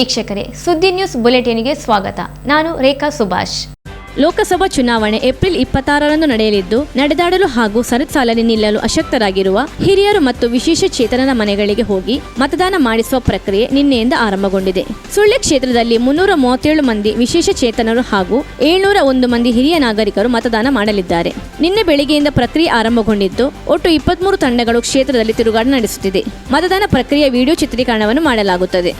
ವೀಕ್ಷಕರೇ, ಸುದ್ದಿ ನ್ಯೂಸ್ ಬುಲೆಟಿನ್ಗೆ ಸ್ವಾಗತ. ನಾನು ರೇಖಾ ಸುಭಾಷ್. ಲೋಕಸಭಾ ಚುನಾವಣೆ ಏಪ್ರಿಲ್ ಇಪ್ಪತ್ತಾರರಂದು ನಡೆಯಲಿದ್ದು, ನಡೆದಾಡಲು ಹಾಗೂ ಸರತ್ ಸಾಲಲ್ಲಿ ನಿಲ್ಲಲು ಅಶಕ್ತರಾಗಿರುವ ಹಿರಿಯರು ಮತ್ತು ವಿಶೇಷ ಚೇತನರ ಮನೆಗಳಿಗೆ ಹೋಗಿ ಮತದಾನ ಮಾಡಿಸುವ ಪ್ರಕ್ರಿಯೆ ನಿನ್ನೆಯಿಂದ ಆರಂಭಗೊಂಡಿದೆ. ಸುಳ್ಯ ಕ್ಷೇತ್ರದಲ್ಲಿ ಮುನ್ನೂರ ಮೂವತ್ತೇಳು ಮಂದಿ ವಿಶೇಷ ಚೇತನರು ಹಾಗೂ ಏಳ್ನೂರ ಒಂದು ಮಂದಿ ಹಿರಿಯ ನಾಗರಿಕರು ಮತದಾನ ಮಾಡಲಿದ್ದಾರೆ. ನಿನ್ನೆ ಬೆಳಿಗ್ಗೆಯಿಂದ ಪ್ರಕ್ರಿಯೆ ಆರಂಭಗೊಂಡಿದ್ದು, ಒಟ್ಟು ಇಪ್ಪತ್ಮೂರು ತಂಡಗಳು ಕ್ಷೇತ್ರದಲ್ಲಿ ತಿರುಗಾಟ ನಡೆಸುತ್ತಿದೆ. ಮತದಾನ ಪ್ರಕ್ರಿಯೆ ವಿಡಿಯೋ ಚಿತ್ರೀಕರಣವನ್ನು ಮಾಡಲಾಗುತ್ತದೆ.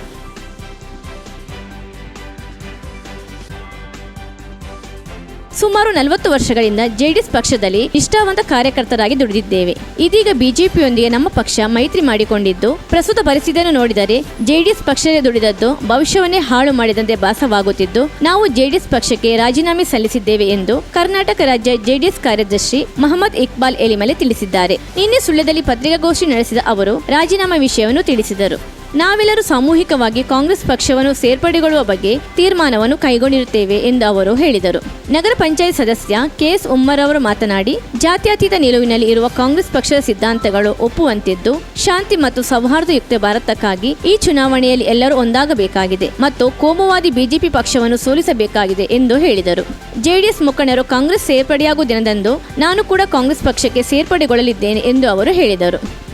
ಸುಮಾರು ನಲವತ್ತು ವರ್ಷಗಳಿಂದ ಜೆಡಿಎಸ್ ಪಕ್ಷದಲ್ಲಿ ನಿಷ್ಠಾವಂತ ಕಾರ್ಯಕರ್ತರಾಗಿ ದುಡಿದಿದ್ದೇವೆ. ಇದೀಗ ಬಿಜೆಪಿಯೊಂದಿಗೆ ನಮ್ಮ ಪಕ್ಷ ಮೈತ್ರಿ ಮಾಡಿಕೊಂಡಿದ್ದು, ಪ್ರಸ್ತುತ ಪರಿಸ್ಥಿತಿಯನ್ನು ನೋಡಿದರೆ ಜೆಡಿಎಸ್ ಪಕ್ಷದಲ್ಲಿ ದುಡಿದದ್ದು ಭವಿಷ್ಯವನ್ನೇ ಹಾಳು ಮಾಡಿದಂತೆ ಭಾಸವಾಗುತ್ತಿದ್ದು, ನಾವು ಜೆಡಿಎಸ್ ಪಕ್ಷಕ್ಕೆ ರಾಜೀನಾಮೆ ಸಲ್ಲಿಸಿದ್ದೇವೆ ಎಂದು ಕರ್ನಾಟಕ ರಾಜ್ಯ ಜೆಡಿಎಸ್ ಕಾರ್ಯದರ್ಶಿ ಮಹಮ್ಮದ್ ಇಕ್ಬಾಲ್ ಎಲಿಮಲೆ ತಿಳಿಸಿದ್ದಾರೆ. ನಿನ್ನೆ ಸುಳ್ಯದಲ್ಲಿ ಪತ್ರಿಕಾಗೋಷ್ಠಿ ನಡೆಸಿದ ಅವರು, ರಾಜೀನಾಮೆ ವಿಷಯವನ್ನು ತಿಳಿಸಿದರು. ನಾವೆಲ್ಲರೂ ಸಾಮೂಹಿಕವಾಗಿ ಕಾಂಗ್ರೆಸ್ ಪಕ್ಷವನ್ನು ಸೇರ್ಪಡೆಗೊಳ್ಳುವ ಬಗ್ಗೆ ತೀರ್ಮಾನವನ್ನು ಕೈಗೊಂಡಿರುತ್ತೇವೆ ಎಂದು ಅವರು ಹೇಳಿದರು. ನಗರ ಪಂಚಾಯತ್ ಸದಸ್ಯ ಕೆಎಸ್ ಉಮ್ಮರ್ ಅವರು ಮಾತನಾಡಿ, ಜಾತ್ಯತೀತ ನಿಲುವಿನಲ್ಲಿ ಇರುವ ಕಾಂಗ್ರೆಸ್ ಪಕ್ಷದ ಸಿದ್ಧಾಂತಗಳು ಒಪ್ಪುವಂತಿದ್ದು, ಶಾಂತಿ ಮತ್ತು ಸೌಹಾರ್ದಯುಕ್ತ ಭಾರತಕ್ಕಾಗಿ ಈ ಚುನಾವಣೆಯಲ್ಲಿ ಎಲ್ಲರೂ ಒಂದಾಗಬೇಕಾಗಿದೆ ಮತ್ತು ಕೋಮುವಾದಿ ಬಿಜೆಪಿ ಪಕ್ಷವನ್ನು ಸೋಲಿಸಬೇಕಾಗಿದೆ ಎಂದು ಹೇಳಿದರು. ಜೆಡಿಎಸ್ ಮುಖಂಡರು ಕಾಂಗ್ರೆಸ್ ಸೇರ್ಪಡೆಯಾಗುವ ದಿನದಂದು ನಾನು ಕೂಡ ಕಾಂಗ್ರೆಸ್ ಪಕ್ಷಕ್ಕೆ ಸೇರ್ಪಡೆಗೊಳ್ಳಲಿದ್ದೇನೆ ಎಂದು ಅವರು ಹೇಳಿದರು.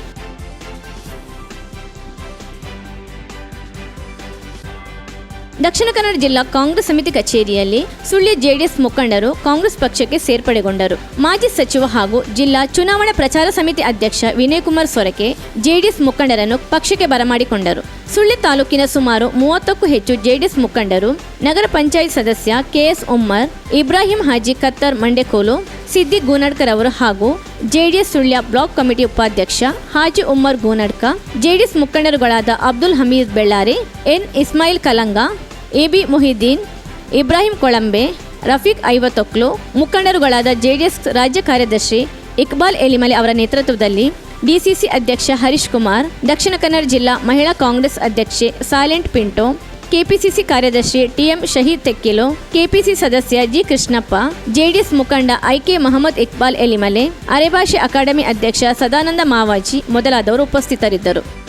ದಕ್ಷಿಣ ಕನ್ನಡ ಜಿಲ್ಲಾ ಕಾಂಗ್ರೆಸ್ ಸಮಿತಿ ಕಚೇರಿಯಲ್ಲಿ ಸುಳ್ಯ ಜೆಡಿಎಸ್ ಮುಖಂಡರು ಕಾಂಗ್ರೆಸ್ ಪಕ್ಷಕ್ಕೆ ಸೇರ್ಪಡೆಗೊಂಡರು. ಮಾಜಿ ಸಚಿವ ಹಾಗೂ ಜಿಲ್ಲಾ ಚುನಾವಣಾ ಪ್ರಚಾರ ಸಮಿತಿ ಅಧ್ಯಕ್ಷ ವಿನಯ್ ಕುಮಾರ್ ಸೊರಕೆ ಜೆಡಿಎಸ್ ಮುಖಂಡರನ್ನು ಪಕ್ಷಕ್ಕೆ ಬರಮಾಡಿಕೊಂಡರು. ಸುಳ್ಯ ತಾಲೂಕಿನ ಸುಮಾರು ಮೂವತ್ತಕ್ಕೂ ಹೆಚ್ಚು ಜೆಡಿಎಸ್ ಮುಖಂಡರು, ನಗರ ಪಂಚಾಯತ್ ಸದಸ್ಯ ಕೆಎಸ್ ಉಮ್ಮರ್, ಇಬ್ರಾಹಿಂ ಹಾಜಿ ಕತ್ತರ್ ಮಂಡೆಕೋಲು ಸಿದ್ದಿ ಗೂನಡ್ಕರ್ ಅವರು ಹಾಗೂ ಜೆಡಿಎಸ್ ಸುಳ್ಯ ಬ್ಲಾಕ್ ಕಮಿಟಿ ಉಪಾಧ್ಯಕ್ಷ ಹಾಜಿ ಉಮ್ಮರ್ ಗೂನಡ್ಕ, ಜೆಡಿಎಸ್ ಮುಖಂಡರುಗಳಾದ ಅಬ್ದುಲ್ ಹಮೀದ್ ಬೆಳ್ಳಾರಿ, ಎನ್ ಇಸ್ಮಾಯಿಲ್ ಕಲಂಗ, ಎಬಿ ಮೊಹಿದ್ದೀನ್, ಇಬ್ರಾಹಿಂ ಕೊಳಂಬೆ, ರಫೀಕ್ ಐವತ್ತೊಕ್ಲು, ಮುಖಂಡರುಗಳಾದ ಜೆಡಿಎಸ್ ರಾಜ್ಯ ಕಾರ್ಯದರ್ಶಿ ಇಕ್ಬಾಲ್ ಎಲಿಮಲೆ ಅವರ ನೇತೃತ್ವದಲ್ಲಿ ಡಿಸಿಸಿ ಅಧ್ಯಕ್ಷ ಹರೀಶ್ ಕುಮಾರ್, ದಕ್ಷಿಣ ಕನ್ನಡ ಜಿಲ್ಲಾ ಮಹಿಳಾ ಕಾಂಗ್ರೆಸ್ ಅಧ್ಯಕ್ಷೆ ಸೈಲೆಂಟ್ ಪಿಂಟೋ, ಕೆಪಿಸಿಸಿ ಕಾರ್ಯದರ್ಶಿ ಟಿಎಂ ಶಹೀದ್ ತೆಕ್ಕಿಲು, ಕೆಪಿಸಿ ಸದಸ್ಯ ಜಿ ಕೃಷ್ಣಪ್ಪ, ಜೆಡಿಎಸ್ ಮುಖಂಡ ಐಕೆ ಮೊಹಮ್ಮದ್ ಇಕ್ಬಾಲ್ ಎಲಿಮಲೆ, ಅರೆಭಾಷೆ ಅಕಾಡೆಮಿ ಅಧ್ಯಕ್ಷ ಸದಾನಂದ ಮಾವಾಜಿ ಮೊದಲಾದವರು ಉಪಸ್ಥಿತರಿದ್ದರು.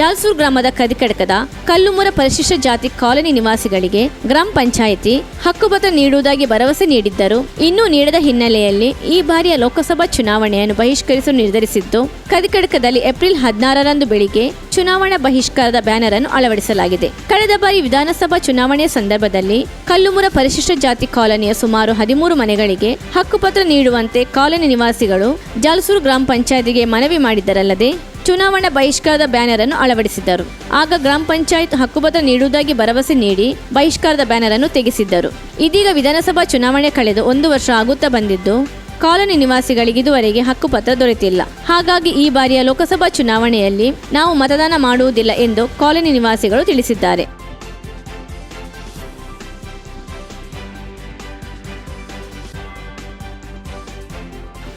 ಜಾಲ್ಸೂರ್ ಗ್ರಾಮದ ಕದಿಕಡಕದ ಕಲ್ಲುಮುರ ಪರಿಶಿಷ್ಟ ಜಾತಿ ಕಾಲೋನಿ ನಿವಾಸಿಗಳಿಗೆ ಗ್ರಾಮ ಪಂಚಾಯಿತಿ ಹಕ್ಕುಪತ್ರ ನೀಡುವುದಾಗಿ ಭರವಸೆ ನೀಡಿದ್ದರು ಇನ್ನೂ ನೀಡದ ಹಿನ್ನೆಲೆಯಲ್ಲಿ ಈ ಬಾರಿಯ ಲೋಕಸಭಾ ಚುನಾವಣೆಯನ್ನು ಬಹಿಷ್ಕರಿಸಲು ನಿರ್ಧರಿಸಿದ್ದು ಕದಿಕಡಕದಲ್ಲಿ ಏಪ್ರಿಲ್ ಹದಿನಾರರಂದು ಬೆಳಿಗ್ಗೆ ಚುನಾವಣಾ ಬಹಿಷ್ಕಾರದ ಬ್ಯಾನರ್ ಅನ್ನು ಅಳವಡಿಸಲಾಗಿದೆ. ಕಳೆದ ಬಾರಿ ವಿಧಾನಸಭಾ ಚುನಾವಣೆಯ ಸಂದರ್ಭದಲ್ಲಿ ಕಲ್ಲುಮುರ ಪರಿಶಿಷ್ಟ ಜಾತಿ ಕಾಲೋನಿಯ ಸುಮಾರು ಹದಿಮೂರು ಮನೆಗಳಿಗೆ ಹಕ್ಕುಪತ್ರ ನೀಡುವಂತೆ ಕಾಲೋನಿ ನಿವಾಸಿಗಳು ಜಾಲ್ಸೂರು ಗ್ರಾಮ ಪಂಚಾಯತಿಗೆ ಮನವಿ ಮಾಡಿದ್ದರಲ್ಲದೆ ಚುನಾವಣಾ ಬಹಿಷ್ಕಾರದ ಬ್ಯಾನರ್ ಅನ್ನು ಅಳವಡಿಸಿದ್ದರು. ಆಗ ಗ್ರಾಮ ಪಂಚಾಯತ್ ಹಕ್ಕುಪತ್ರ ನೀಡುವುದಾಗಿ ಭರವಸೆ ನೀಡಿ ಬಹಿಷ್ಕಾರದ ಬ್ಯಾನರ್ ಅನ್ನು ತೆಗೆಸಿದ್ದರು. ಇದೀಗ ವಿಧಾನಸಭಾ ಚುನಾವಣೆ ಕಳೆದು ಒಂದು ವರ್ಷ ಆಗುತ್ತಾ ಬಂದಿದ್ದು, ಕಾಲೋನಿ ನಿವಾಸಿಗಳಿಗೆ ಇದುವರೆಗೆ ಹಕ್ಕುಪತ್ರ ದೊರೆತಿಲ್ಲ. ಹಾಗಾಗಿ ಈ ಬಾರಿಯ ಲೋಕಸಭಾ ಚುನಾವಣೆಯಲ್ಲಿ ನಾವು ಮತದಾನ ಮಾಡುವುದಿಲ್ಲ ಎಂದು ಕಾಲೋನಿ ನಿವಾಸಿಗಳು ತಿಳಿಸಿದ್ದಾರೆ.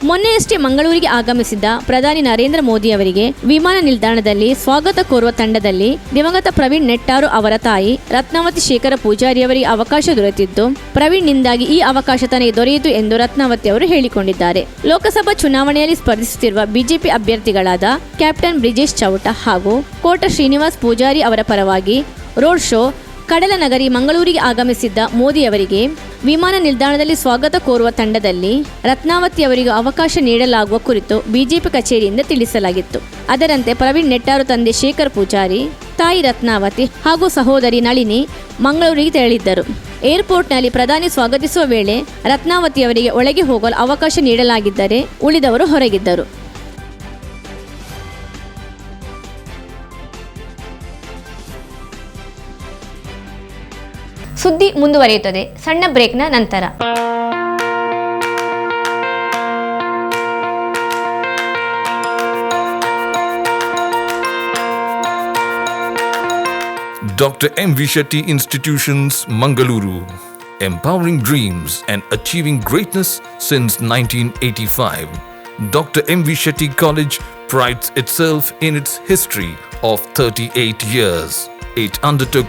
ಮೊನ್ನೆಯಷ್ಟೇ ಮಂಗಳೂರಿಗೆ ಆಗಮಿಸಿದ್ದ ಪ್ರಧಾನಿ ನರೇಂದ್ರ ಮೋದಿ ಅವರಿಗೆ ವಿಮಾನ ನಿಲ್ದಾಣದಲ್ಲಿ ಸ್ವಾಗತ ಕೋರುವ ತಂಡದಲ್ಲಿ ದಿವಂಗತ ಪ್ರವೀಣ್ ನೆಟ್ಟಾರು ಅವರ ತಾಯಿ ರತ್ನಾವತಿ ಶೇಖರ ಪೂಜಾರಿ ಅವರಿಗೆ ಅವಕಾಶ ದೊರೆತಿದ್ದು, ಪ್ರವೀಣ್ನಿಂದಾಗಿ ಈ ಅವಕಾಶ ತನಗೆ ದೊರೆಯಿತು ಎಂದು ರತ್ನಾವತಿ ಅವರು ಹೇಳಿಕೊಂಡಿದ್ದಾರೆ. ಲೋಕಸಭಾ ಚುನಾವಣೆಯಲ್ಲಿ ಸ್ಪರ್ಧಿಸುತ್ತಿರುವ ಬಿಜೆಪಿ ಅಭ್ಯರ್ಥಿಗಳಾದ ಕ್ಯಾಪ್ಟನ್ ಬ್ರಿಜೇಶ್ ಚೌಟ ಹಾಗೂ ಕೋಟ ಶ್ರೀನಿವಾಸ್ ಪೂಜಾರಿ ಅವರ ಪರವಾಗಿ ರೋಡ್ ಶೋ ಕಡಲ ನಗರಿ ಮಂಗಳೂರಿಗೆ ಆಗಮಿಸಿದ್ದ ಮೋದಿ ಅವರಿಗೆ ವಿಮಾನ ನಿಲ್ದಾಣದಲ್ಲಿ ಸ್ವಾಗತ ಕೋರುವ ತಂಡದಲ್ಲಿ ರತ್ನಾವತಿ ಅವರಿಗೆ ಅವಕಾಶ ನೀಡಲಾಗುವ ಕುರಿತು ಬಿಜೆಪಿ ಕಚೇರಿಯಿಂದ ತಿಳಿಸಲಾಗಿತ್ತು. ಅದರಂತೆ ಪ್ರವೀಣ್ ನೆಟ್ಟಾರು ತಂದೆ ಶೇಖರ್ ಪೂಜಾರಿ, ತಾಯಿ ರತ್ನಾವತಿ ಹಾಗೂ ಸಹೋದರಿ ನಳಿನಿ ಮಂಗಳೂರಿಗೆ ತೆರಳಿದ್ದರು. ಏರ್ಪೋರ್ಟ್ನಲ್ಲಿ ಪ್ರಧಾನಿ ಸ್ವಾಗತಿಸುವ ವೇಳೆ ರತ್ನಾವತಿ ಅವರಿಗೆ ಒಳಗೆ ಹೋಗಲು ಅವಕಾಶ ನೀಡಲಾಗಿದ್ದರೆ ಉಳಿದವರು ಹೊರಗಿದ್ದರು. ಸುದ್ದಿ ಮುಂದುವರಿಯುತ್ತದೆ ಸಣ್ಣ ಬ್ರೇಕ್ನ ನಂತರ Dr. M. V. Shetty Institutions, Mangaluru. Empowering dreams and achieving greatness since 1985. Dr. M. V. Shetty College prides itself in its history of 38 years. It undertook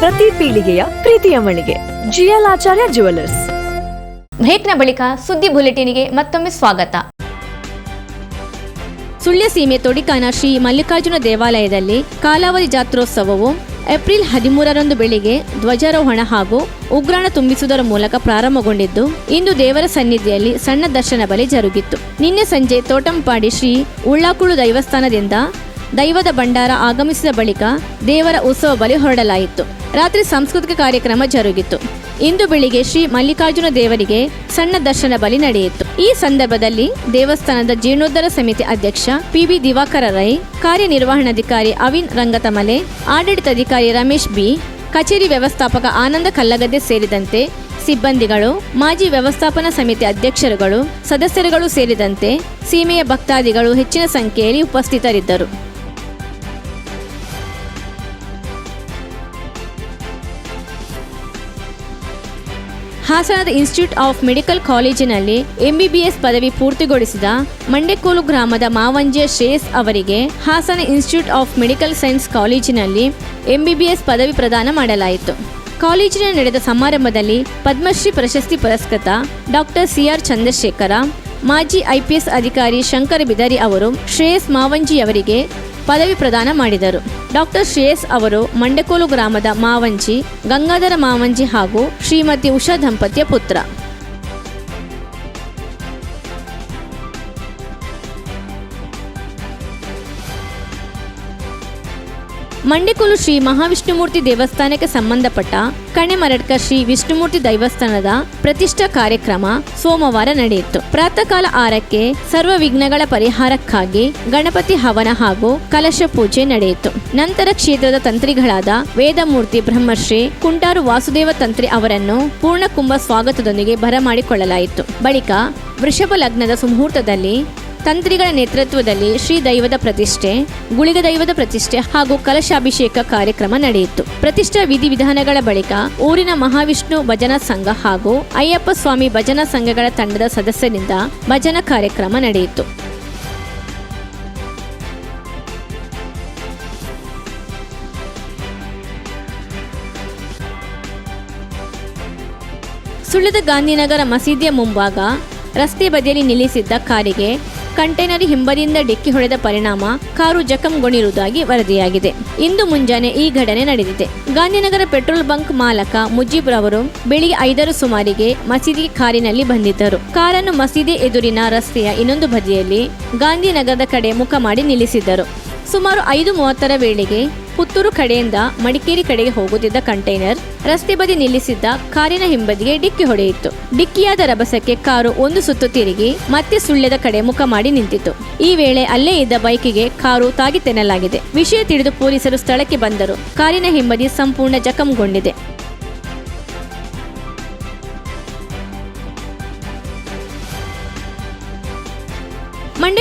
ಪ್ರತಿ ಪೀಳಿಗೆಯ ಪ್ರೀತಿಯ ಮಳಿಗೆ. ಜಿಎಲ್ ಆಚಾರ್ಯ ಜುವೆಲ್ಲರ್ಸ್ ಬ್ರೇಕ್ನ ಬಳಿಕ ಸುದ್ದಿ ಬುಲೆಟಿನ್ಗೆ ಮತ್ತೊಮ್ಮೆ ಸ್ವಾಗತ. ಸುಳ್ಯ ಸೀಮೆ ತೊಡಿಕಾನ ಶ್ರೀ ಮಲ್ಲಿಕಾರ್ಜುನ ದೇವಾಲಯದಲ್ಲಿ ಕಾಲಾವಧಿ ಜಾತ್ರೋತ್ಸವವು ಏಪ್ರಿಲ್ ಹದಿಮೂರರಂದು ಬೆಳಿಗ್ಗೆ ಧ್ವಜಾರೋಹಣ ಹಾಗೂ ಉಗ್ರಾಣ ತುಂಬಿಸುವುದರ ಮೂಲಕ ಪ್ರಾರಂಭಗೊಂಡಿದ್ದು ಇಂದು ದೇವರ ಸನ್ನಿಧಿಯಲ್ಲಿ ಸಣ್ಣ ದರ್ಶನ ಬಲಿ ಜರುಗಿತ್ತು. ನಿನ್ನೆ ಸಂಜೆ ತೋಟಂಪಾಡಿ ಶ್ರೀ ಉಳ್ಳಾಕುಳು ದೈವಸ್ಥಾನದಿಂದ ದೈವದ ಭಂಡಾರ ಆಗಮಿಸಿದ ಬಳಿಕ ದೇವರ ಉತ್ಸವ ಬಲಿ ಹೊರಡಲಾಯಿತು. ರಾತ್ರಿ ಸಾಂಸ್ಕೃತಿಕ ಕಾರ್ಯಕ್ರಮ ಜರುಗಿತು. ಇಂದು ಬೆಳಿಗ್ಗೆ ಶ್ರೀ ಮಲ್ಲಿಕಾರ್ಜುನ ದೇವರಿಗೆ ಸಣ್ಣ ದರ್ಶನ ಬಲಿ ನಡೆಯಿತು. ಈ ಸಂದರ್ಭದಲ್ಲಿ ದೇವಸ್ಥಾನದ ಜೀರ್ಣೋದ್ಧಾರ ಸಮಿತಿ ಅಧ್ಯಕ್ಷ ಪಿಬಿ ದಿವಾಕರ ರೈ, ಕಾರ್ಯನಿರ್ವಹಣಾಧಿಕಾರಿ ಅವಿನ್ ರಂಗತಮಲೆ, ಆಡಳಿತಾಧಿಕಾರಿ ರಮೇಶ್ ಬಿ, ಕಚೇರಿ ವ್ಯವಸ್ಥಾಪಕ ಆನಂದ ಕಲ್ಲಗದ್ದೆ ಸೇರಿದಂತೆ ಸಿಬ್ಬಂದಿಗಳು, ಮಾಜಿ ವ್ಯವಸ್ಥಾಪನಾ ಸಮಿತಿ ಅಧ್ಯಕ್ಷರುಗಳು, ಸದಸ್ಯರುಗಳು ಸೇರಿದಂತೆ ಸೀಮೆಯ ಭಕ್ತಾದಿಗಳು ಹೆಚ್ಚಿನ ಸಂಖ್ಯೆಯಲ್ಲಿ ಉಪಸ್ಥಿತರಿದ್ದರು. ಹಾಸನದ ಇನ್ಸ್ಟಿಟ್ಯೂಟ್ ಆಫ್ ಮೆಡಿಕಲ್ ಕಾಲೇಜಿನಲ್ಲಿ ಎಂಬಿಬಿಎಸ್ ಪದವಿ ಪೂರ್ತಿಗೊಳಿಸಿದ ಮಂಡೆಕೋಲು ಗ್ರಾಮದ ಮಾವಂಜಿಯ ಶ್ರೇಯಸ್ ಅವರಿಗೆ Hassan institute of medical science ಕಾಲೇಜಿನಲ್ಲಿ ಎಂಬಿಬಿಎಸ್ ಪದವಿ ಪ್ರದಾನ ಮಾಡಲಾಯಿತು. ಕಾಲೇಜಿನಲ್ಲಿ ನಡೆದ ಸಮಾರಂಭದಲ್ಲಿ ಪದ್ಮಶ್ರೀ ಪ್ರಶಸ್ತಿ ಪುರಸ್ಕೃತ ಡಾಕ್ಟರ್ ಸಿಆರ್ ಚಂದ್ರಶೇಖರ, ಮಾಜಿ ಐಪಿಎಸ್ ಅಧಿಕಾರಿ ಶಂಕರ ಬಿದರಿ ಅವರು ಶ್ರೇಯಸ್ ಮಾವಂಜಿಯವರಿಗೆ ಪದವಿ ಪ್ರದಾನ ಮಾಡಿದರು. ಡಾಕ್ಟರ್ ಶ್ರೇಯಸ್ ಅವರು ಮಂಡಕೋಲು ಗ್ರಾಮದ ಮಾವಂಜಿ, ಗಂಗಾಧರ ಮಾವಂಜಿ ಹಾಗೂ ಶ್ರೀಮತಿ ಉಷಾ ದಂಪತಿಯ ಪುತ್ರ. ಮಂಡೆಕೋಲು ಶ್ರೀ ಮಹಾವಿಷ್ಣುಮೂರ್ತಿ ದೇವಸ್ಥಾನಕ್ಕೆ ಸಂಬಂಧಪಟ್ಟ ಕಣೆಮರಡ್ಕ ಶ್ರೀ ವಿಷ್ಣುಮೂರ್ತಿ ದೈವಸ್ಥಾನದ ಪ್ರತಿಷ್ಠಾ ಕಾರ್ಯಕ್ರಮ ಸೋಮವಾರ ನಡೆಯಿತು. ಪ್ರಾತಃ ಕಾಲ ಆರಕ್ಕೆ ಸರ್ವ ವಿಘ್ನಗಳ ಪರಿಹಾರಕ್ಕಾಗಿ ಗಣಪತಿ ಹವನ ಹಾಗೂ ಕಲಶ ಪೂಜೆ ನಡೆಯಿತು. ನಂತರ ಕ್ಷೇತ್ರದ ತಂತ್ರಿಗಳಾದ ವೇದಮೂರ್ತಿ ಬ್ರಹ್ಮಶ್ರೀ ಕುಂಟಾರು ವಾಸುದೇವ ತಂತ್ರಿ ಅವರನ್ನು ಪೂರ್ಣಕುಂಭ ಸ್ವಾಗತದೊಂದಿಗೆ ಬರಮಾಡಿಕೊಳ್ಳಲಾಯಿತು. ಬಳಿಕ ವೃಷಭ ಲಗ್ನದ ಸುಮುಹೂರ್ತದಲ್ಲಿ ತಂತ್ರಿಗಳ ನೇತೃತ್ವದಲ್ಲಿ ಶ್ರೀ ದೈವದ ಪ್ರತಿಷ್ಠೆ, ಗುಳಿಗ ದೈವದ ಪ್ರತಿಷ್ಠೆ ಹಾಗೂ ಕಲಶಾಭಿಷೇಕ ಕಾರ್ಯಕ್ರಮ ನಡೆಯಿತು. ಪ್ರತಿಷ್ಠಾ ವಿಧಿವಿಧಾನಗಳ ಬಳಿಕ ಊರಿನ ಮಹಾವಿಷ್ಣು ಭಜನಾ ಸಂಘ ಹಾಗೂ ಅಯ್ಯಪ್ಪ ಸ್ವಾಮಿ ಭಜನಾ ಸಂಘಗಳ ತಂಡದ ಸದಸ್ಯರಿಂದ ಭಜನಾ ಕಾರ್ಯಕ್ರಮ ನಡೆಯಿತು. ಸುಳ್ಳದ ಗಾಂಧಿನಗರ ಮಸೀದಿಯ ಮುಂಭಾಗ ರಸ್ತೆ ಬದಿಯಲ್ಲಿ ನಿಲ್ಲಿಸಿದ್ದ ಕಾರಿಗೆ ಕಂಟೈನರ್ ಹಿಂಬದಿಯಿಂದ ಡಿಕ್ಕಿ ಹೊಡೆದ ಪರಿಣಾಮ ಕಾರು ಜಖಂಗೊಂಡಿರುವುದಾಗಿ ವರದಿಯಾಗಿದೆ. ಇಂದು ಮುಂಜಾನೆ ಈ ಘಟನೆ ನಡೆದಿದೆ. ಗಾಂಧಿನಗರ ಪೆಟ್ರೋಲ್ ಬಂಕ್ ಮಾಲಕ ಮುಜೀಬ್ ರವರು ಬೆಳಿಗ್ಗೆ ಐದರ ಸುಮಾರಿಗೆ ಮಸೀದಿ ಕಾರಿನಲ್ಲಿ ಬಂದಿದ್ದರು. ಕಾರನ್ನು ಮಸೀದಿ ಎದುರಿನ ರಸ್ತೆಯ ಇನ್ನೊಂದು ಬದಿಯಲ್ಲಿ ಗಾಂಧಿನಗರದ ಕಡೆ ಮುಖ ಮಾಡಿ ನಿಲ್ಲಿಸಿದ್ದರು. ಸುಮಾರು ಐದು ಮೂವತ್ತರ ವೇಳೆಗೆ ಪುತ್ತೂರು ಕಡೆಯಿಂದ ಮಡಿಕೇರಿ ಕಡೆಗೆ ಹೋಗುತ್ತಿದ್ದ ಕಂಟೈನರ್, ರಸ್ತೆ ಬದಿ ನಿಲ್ಲಿಸಿದ್ದ ಕಾರಿನ ಹಿಂಬದಿಗೆ ಡಿಕ್ಕಿ ಹೊಡೆಯಿತು. ಡಿಕ್ಕಿಯಾದ ರಭಸಕ್ಕೆ ಕಾರು ಒಂದು ಸುತ್ತು ತಿರುಗಿ ಮತ್ತೆ ಸುಳ್ಳ್ಯದ ಕಡೆ ಮುಖ ಮಾಡಿ ನಿಂತಿತು ಈ ವೇಳೆ ಅಲ್ಲೇ ಇದ್ದ ಬೈಕಿಗೆ ಕಾರು ತಾಗಿ ತೆನ್ನಲಾಗಿದೆ. ವಿಷಯ ತಿಳಿದು ಪೊಲೀಸರು ಸ್ಥಳಕ್ಕೆ ಬಂದರು. ಕಾರಿನ ಹಿಂಬದಿ ಸಂಪೂರ್ಣ ಜಖಂಗೊಂಡಿದೆ.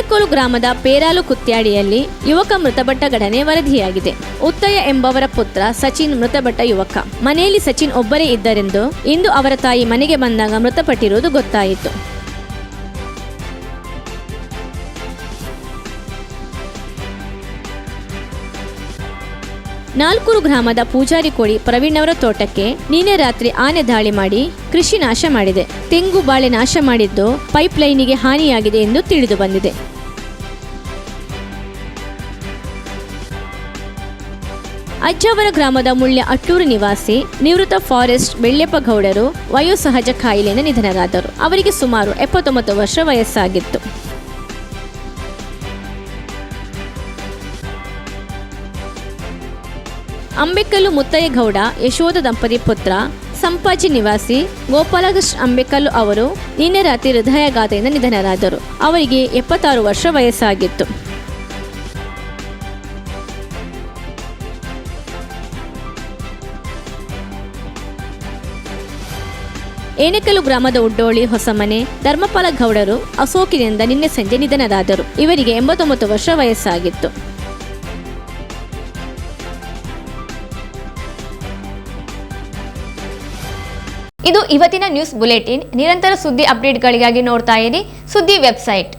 ಮಂಡೆಕೋಲು ಗ್ರಾಮದ ಪೇರಾಲು ಕುತ್ಯಾಡಿಯಲ್ಲಿ ಯುವಕ ಮೃತಪಟ್ಟ ಘಟನೆ ವರದಿಯಾಗಿದೆ. ಉತ್ತಯ ಎಂಬವರ ಪುತ್ರ ಸಚಿನ್ ಮೃತಪಟ್ಟ ಯುವಕ. ಮನೆಯಲ್ಲಿ ಸಚಿನ್ ಒಬ್ಬರೇ ಇದ್ದರೆಂದು ಇಂದು ಅವರ ತಾಯಿ ಮನೆಗೆ ಬಂದಾಗ ಮೃತಪಟ್ಟಿರುವುದು ಗೊತ್ತಾಯಿತು. ನಾಲ್ಕೂರು ಗ್ರಾಮದ ಪೂಜಾರಿ ಕೋಳಿ ಪ್ರವೀಣ್ ಅವರ ತೋಟಕ್ಕೆ ನಿನ್ನೆ ರಾತ್ರಿ ಆನೆ ದಾಳಿ ಮಾಡಿ ಕೃಷಿ ನಾಶ ಮಾಡಿದೆ. ತೆಂಗು ಬಾಳೆ ನಾಶ ಮಾಡಿದ್ದು ಪೈಪ್ ಲೈನಿಗೆ ಹಾನಿಯಾಗಿದೆ ಎಂದು ತಿಳಿದು ಬಂದಿದೆ. ಅಜ್ಜಾವರ ಗ್ರಾಮದ ಮುಳ್ಯ ಅಟ್ಟೂರು ನಿವಾಸಿ ನಿವೃತ್ತ ಫಾರೆಸ್ಟ್ ಬೆಳ್ಳೆಪ್ಪ ಗೌಡರು ವಯೋಸಹಜ ಕಾಯಿಲೆಯಿಂದ ನಿಧನರಾದರು. ಅವರಿಗೆ ಸುಮಾರು ಎಪ್ಪತ್ತೊಂಬತ್ತು ವರ್ಷ ವಯಸ್ಸಾಗಿತ್ತು. ಅಂಬೇಕಲ್ಲು ಮುತ್ತಯ್ಯಗೌಡ ಯಶೋಧ ದಂಪತಿ ಪುತ್ರ, ಸಂಪಾಜಿ ನಿವಾಸಿ ಗೋಪಾಲಕೃಷ್ಣ ಅಂಬೇಕಲ್ಲು ಅವರು ನಿನ್ನೆ ರಾತ್ರಿ ಹೃದಯಾಘಾತದಿಂದ ನಿಧನರಾದರು. ಅವರಿಗೆ ಎಪ್ಪತ್ತಾರು ವರ್ಷ ವಯಸ್ಸಾಗಿತ್ತು. ಏನೆಕಲ್ಲು ಗ್ರಾಮದ ಉಡ್ಡೋಳಿ ಹೊಸಮನೆ, ಧರ್ಮಪಾಲ ಗೌಡರು ಅಸೋಕಿನಿಂದ ನಿನ್ನೆ ಸಂಜೆ ನಿಧನರಾದರು. ಇವರಿಗೆ ಎಂಬತ್ತೊಂಬತ್ತು ವರ್ಷ ವಯಸ್ಸಾಗಿತ್ತು. ಇದು ಇವತ್ತಿನ ನ್ಯೂಸ್ ಬುಲೆಟಿನ್. ನಿರಂತರ ಸುದ್ದಿ ಅಪ್ಡೇಟ್ಗಳಿಗಾಗಿ ನೋಡ್ತಾ ಇರಿ ಸುದ್ದಿ ವೆಬ್ಸೈಟ್.